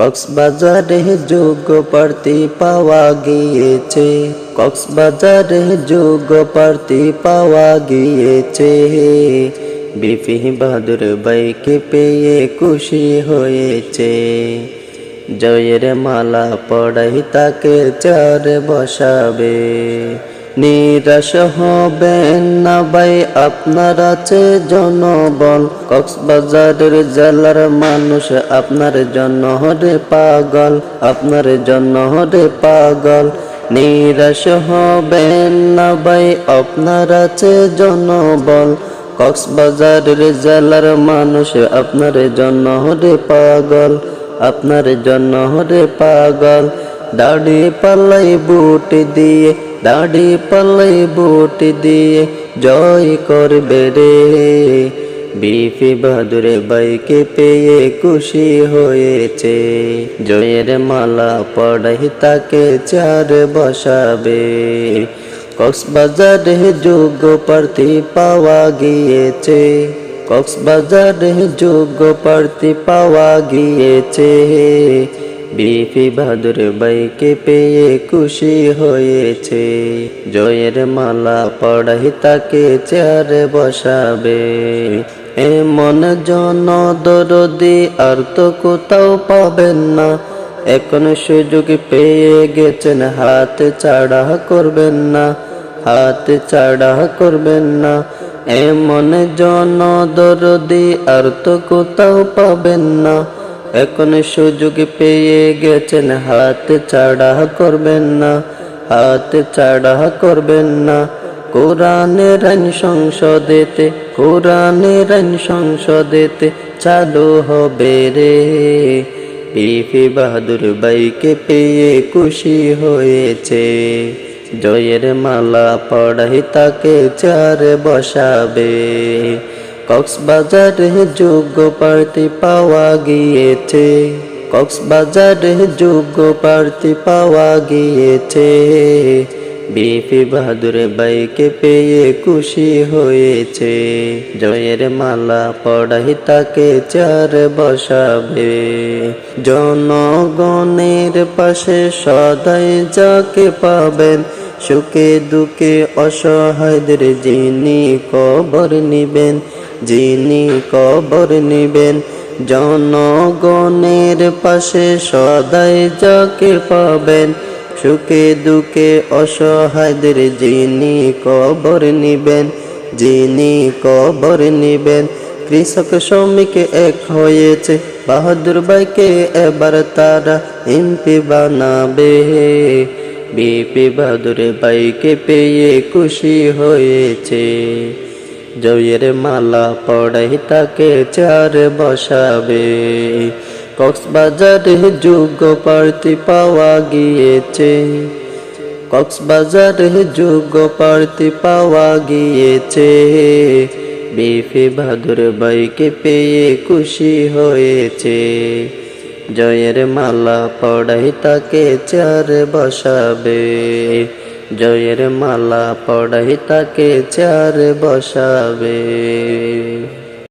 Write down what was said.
কক্সবাজারে যোগ্য প্রার্থী পাওয়া গিয়েছে। কক্সবাজারে যোগ্য প্রার্থী পাওয়া গিয়েছে। বিপি বাহাদুর বাইকে পেয়ে খুশি হয়েছে। জয়ের মালা পড়াই তাকে চার বসাবে। নিরাশ হবেন না ভাই, আপনার আছে জনবল। কক্সবাজারের জেলার মানুষ আপনার জন্য হরে পাগল, আপনার জন্য হরে পাগল। নিরাশ হবেন না ভাই, আপনার আছে জনবল। কক্সবাজারের জেলার মানুষ আপনার জন্য হরে পাগল, আপনার জন্য হরে পাগল। দাড়ি পাল্লাই বুট দিয়ে দাড়ি পাল্লাই বুট দিয়ে জয় করবে রে। বিপি বাহাদুরে বাইকে পেয়ে খুশি হয়েছে। জয়ের মালা পড়াই তাকে চার বসাবে। কক্সবাজারে যোগ্য প্রার্থী পাওয়া গিয়েছে। কক্সবাজারে যোগ্য প্রার্থী পাওয়া গিয়েছে। বিপি বাহাদুর বাইকে পেয়ে খুশি হয়েছে। জয়ের মালা পড়াই তাকে চেয়ারে বসাবে। এমন জন দরদি আর তো কোথাও পাবেন না। এখন সুযোগ পেয়ে গেছেন, হাত চাড়া করবেন না, হাত চাড়া করবেন না। এমন জন দরদি আর তো কোথাও পাবেন না। এখন সুযোগ পেয়ে গেছেন, হাত চাড়া করবেন না, হাত চাড়া করবেন না। কোরআনের আইন সংসদেতে, কোরআনের আইন সংসদেতে চালু হবে রে। বিপি বাহাদুর বাইকে পেয়ে খুশি হয়েছে, জয়ের মালা পড়াই তাকে চার বসাবে। কক্সবাজারে যোগ্য প্রার্থী পাওয়া গিয়েছে। কক্সবাজারে যোগ্য প্রার্থী পাওয়া গিয়েছে। বিপি বাহাদুর বাইকে পেয়ে খুশি হয়েছে। জয়ের মালা পড়াই তাকে চার বসাবে। জনগণের পাশে সদাই যাকে পাবেন সুখে দুঃখে অসহায়দের যিনি কবর নিবেন, যিনি কবর নিবেন, জনগণের পাশে সদাই যাকে পাবেন। সুখে দুঃখে অসহায়দের যিনি কবর নিবেন, যিনি কবর নিবেন। কৃষক শ্রমিক এক হয়েছে, বাহাদুর ভাইকে এবার তারা এমপি বানাবে। বিপি বাহাদুর ভাইকে পেয়ে খুশি হয়েছে। জয়ের মালা পড়াই তাকে চার বসাবে। কক্সবাজারে যোগ্য প্রার্থী পাওয়া গিয়েছে। কক্সবাজারে যোগ্য প্রার্থী পাওয়া গিয়েছে। বিপি বাহাদুর বাইকে পেয়ে খুশি হয়েছে। জয়ের মালা পড়াই তাকে চার বসাবে। জয়ের মালা পড়াই তাকে চার বসাবে।